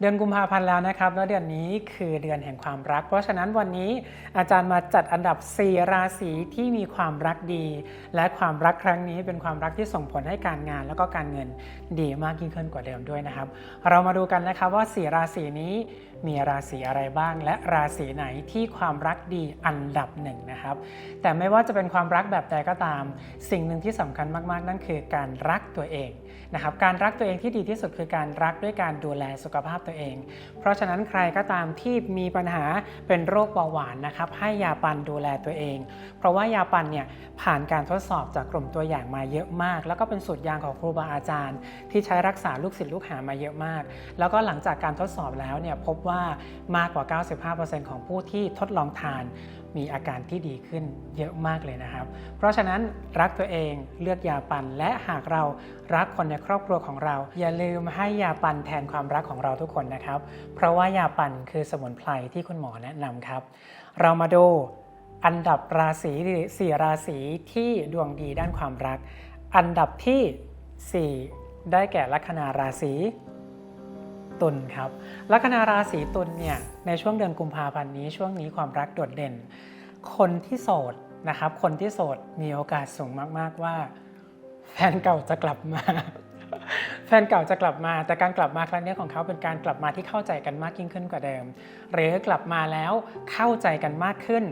เดือนกุมภาพันธ์แล้วนะครับ แล้วเดือนนี้คือเดือนแห่งความรัก เพราะฉะนั้นวันนี้อาจารย์มาจัดอันดับ 4 ราศีที่มีความรักดี และความรักครั้งนี้เป็นความรักที่ส่งผลให้การงาน แล้วก็การเงินดีมากยิ่งขึ้นกว่าเดิมด้วยนะครับ เรามาดูกันนะครับว่า 4 ราศีนี้มีราศีอะไรบ้าง และราศีไหนที่ความรักดีอันดับหนึ่งนะครับ แต่ไม่ว่าจะเป็นความรักแบบใดก็ตาม สิ่งหนึ่งที่สำคัญมากๆ นั่นคือการรักตัวเองนะครับ การรักตัวเองที่ดีที่สุดคือการรักด้วยการดูแลสุขภาพตัวเอง เพราะฉะนั้นใครก็ตามที่มีปัญหาเป็นโรคเบาหวานนะครับให้ยาปันดูแลตัวเอง เพราะว่ายาปันเนี่ยผ่านการทดสอบจากกลุ่มตัวอย่างมาเยอะมาก แล้วก็เป็นสูตรยางของครูบาอาจารย์ ที่ใช้รักษาลูกศิษย์ลูกหามาเยอะมาก แล้วก็หลังจากการทดสอบแล้วเนี่ยพบว่ามากกว่า 95%ของผู้ที่ทดลองทาน มีอาการที่ดีขึ้นเยอะมากเลยนะครับ เพราะฉะนั้นรักตัวเองเลือกยาปันและหากเรารักคนในครอบครัวของเรา อย่าลืมให้ยาปันแทนความรักของเราทุกคนนะครับ เพราะว่ายาปันคือสมุนไพรที่คุณหมอแนะนำครับ เรามาดูอันดับราศีสี่ราศีที่ดวงดีด้านความรัก อันดับที่ 4 ได้แก่ลัคนาราศี ตุลครับลัคนาราศีตุลเนี่ยในช่วงเดือนกุมภาพันธ์นี้ช่วงนี้ความรักโดดเด่น คนที่โสดนะครับ คนที่โสดมีโอกาสสูงมาก ๆว่า แฟนเก่าจะกลับมา แฟนเก่าจะกลับมา แต่การกลับมาครั้งนี้ของเขาเป็นการกลับมาที่เข้าใจกันมากยิ่งขึ้นกว่าเดิม หรือกลับมาแล้วเข้าใจกันมากขึ้น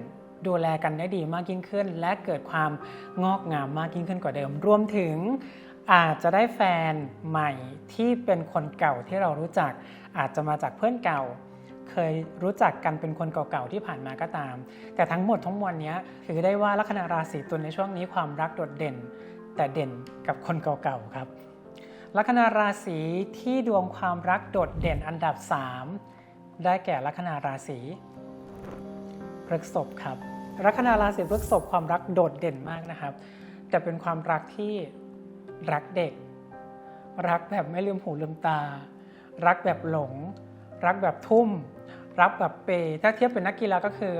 ดูแลกันได้ดีมากยิ่งขึ้น และเกิดความงอกงามมากยิ่งขึ้นกว่าเดิม รวมถึง อาจจะได้แฟนใหม่ที่เป็นคนเก่าที่เรารู้จัก อาจจะมาจากเพื่อนเก่า เคยรู้จักกันเป็นคนเก่าๆที่ผ่านมาก็ตาม แต่ทั้งหมดทั้งมวลนี้ถือได้ว่าลัคนาราศีตุลในช่วงนี้ความรักโดดเด่น แต่เด่นกับคนเก่าๆครับ ลัคนาราศีที่ดวงความรักโดดเด่นอันดับ 3 ได้แก่ลัคนาราศีพฤษภครับลัคนาราศีพฤษภความรักโดดเด่นมากนะครับ แต่เป็นความรักที่ รักเด็ก รักแบบไม่ลืมหูลืมตา รักแบบหลง รักแบบทุ่ม รักแบบเปยถ้าเทียบเป็นนักกีฬาก็คือ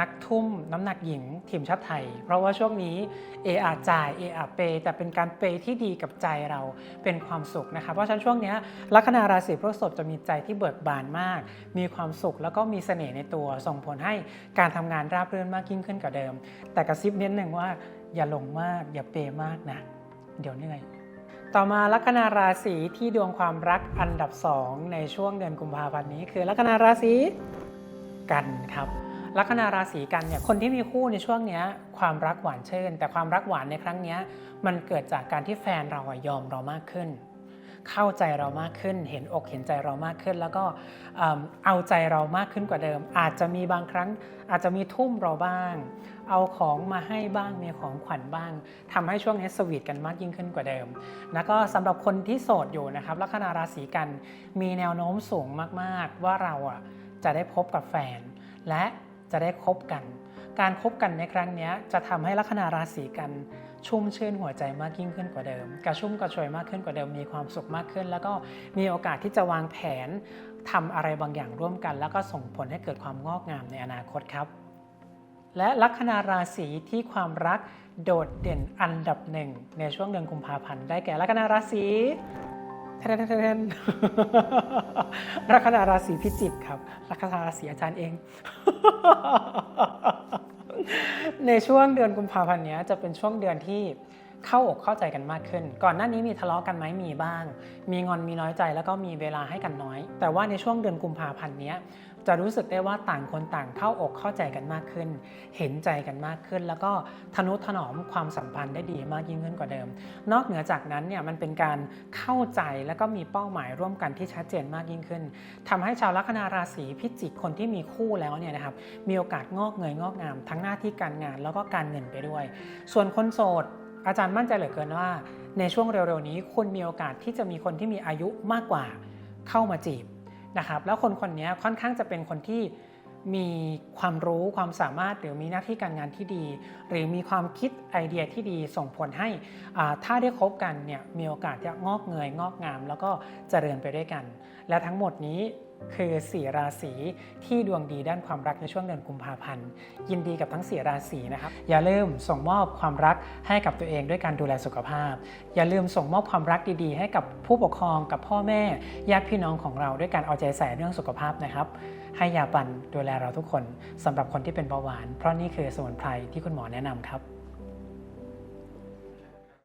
นักทุ่มน้ำหนักหญิงทีมชาติไทย เพราะว่าช่วงนี้เออาจ่ายเออาเปย์แต่เป็นการเปยที่ดีกับใจเราเป็นความสุขนะคะ เพราะฉะนั้นช่วงนี้ลัคนาราศีพฤษภจะมีใจที่เบิกบานมาก มีความสุขแล้วก็มีเสน่ห์ในตัว ส่งผลให้การทำงานราบรื่นมากยิ่งขึ้นกว่าเดิม แต่กระซิบนิดหนึ่งว่าอย่าหลงมาก อย่าเปยมากนะ เดี๋ยวเหนื่อย ต่อมาลัคนาราศีที่ดวงความรักอันดับสองในช่วงเดือนกุมภาพันธ์นี้ คือลัคนาราศีกันครับลัคนาราศีกันเนี่ยคนที่มีคู่ในช่วงนี้ความรักหวานชื่น แต่ความรักหวานในครั้งนี้มันเกิดจากการที่แฟนเราอะยอมเรามากขึ้น เข้าใจเรามากขึ้น เห็นอกเห็นใจเรามากขึ้น แล้วก็เอาใจเรามากขึ้นกว่าเดิม อาจจะมีบางครั้งอาจจะมีทุ่มเราบ้าง เอาของมาให้บ้างมีของขวัญบ้างทำให้ช่วงนี้สวีทกันมากยิ่งขึ้นกว่าเดิม แล้วก็สำหรับคนที่โสดอยู่นะครับลัคนาราศีกันมีแนวโน้มสูงมากๆ ว่าเราอะจะได้พบกับแฟน และจะได้คบกัน การคบกันในครั้งนี้จะทำให้ลัคนาราศีกัน ชุ่มชื่นหัวใจมากยิ่งขึ้นกว่าเดิม กระชุ่มกระชวยมากขึ้นกว่าเดิม มีความสุขมากขึ้น แล้วก็มีโอกาสที่จะวางแผนทำอะไรบางอย่างร่วมกัน แล้วก็ส่งผลให้เกิดความงอกงามในอนาคตครับ และลัคนาราศีที่ความรักโดดเด่นอันดับหนึ่งในช่วงเดือนกุมภาพันธ์ได้แก่ลัคนาราศีทนทนลัคนาราศีพิจิกครับลัคนาราศีอาจารย์เอง ในช่วงเดือนกุมภาพันธ์นี้จะเป็นช่วงเดือนที่เข้าอกเข้าใจกันมากขึ้น ก่อนหน้านี้มีทะเลาะกันไหมมีบ้าง มีงอนมีน้อยใจแล้วก็มีเวลาให้กันน้อย แต่ว่าในช่วงเดือนกุมภาพันธ์นี้ จะรู้สึกได้ว่าต่างคนต่างเข้าอกเข้าใจกันมากขึ้น เห็นใจกันมากขึ้น แล้วก็ทนุถนอมความสัมพันธ์ได้ดีมากยิ่งขึ้นกว่าเดิม นอกเหนือจากนั้นเนี่ยมันเป็นการเข้าใจแล้วก็มีเป้าหมายร่วมกันที่ชัดเจนมากยิ่งขึ้นทำให้ชาวลัคนาราศีพิจิกคนที่มีคู่แล้วเนี่ยนะครับมีโอกาสงอกเงยงอกงาม ทั้งหน้าที่การงานแล้วก็การเงินไปด้วย ส่วนคนโสดอาจารย์มั่นใจเหลือเกินว่า ในช่วงเร็วๆนี้คุณมีโอกาสที่จะมีคนที่มีอายุมากกว่าเข้ามาจีบ นะครับแล้วคนคนนี้ค่อนข้างจะเป็นคนที่มีความรู้ความสามารถหรือมีหน้าที่การงานที่ดี หรือมีความคิดไอเดียที่ดีส่งผลให้ถ้าได้คบกันเนี่ยมีโอกาสจะงอกเงยงอกงาม แล้วก็เจริญไปด้วยกัน และทั้งหมดนี้ คือสี่ราศีที่ดวงดีด้านความรักในช่วงเดือนกุมภาพันธ์ ยินดีกับทั้งสี่ราศีนะครับ อย่าลืมส่งมอบความรักให้กับตัวเองด้วยการดูแลสุขภาพ อย่าลืมส่งมอบความรักดีๆ ให้กับผู้ปกครองกับพ่อแม่ญาติพี่น้องของเราด้วยการเอาใจใส่เรื่องสุขภาพนะครับ ให้ยาปันดูแลเราทุกคนสำหรับคนที่เป็นเบาหวาน เพราะนี่คือสมุนไพรที่คุณหมอแนะนำครับ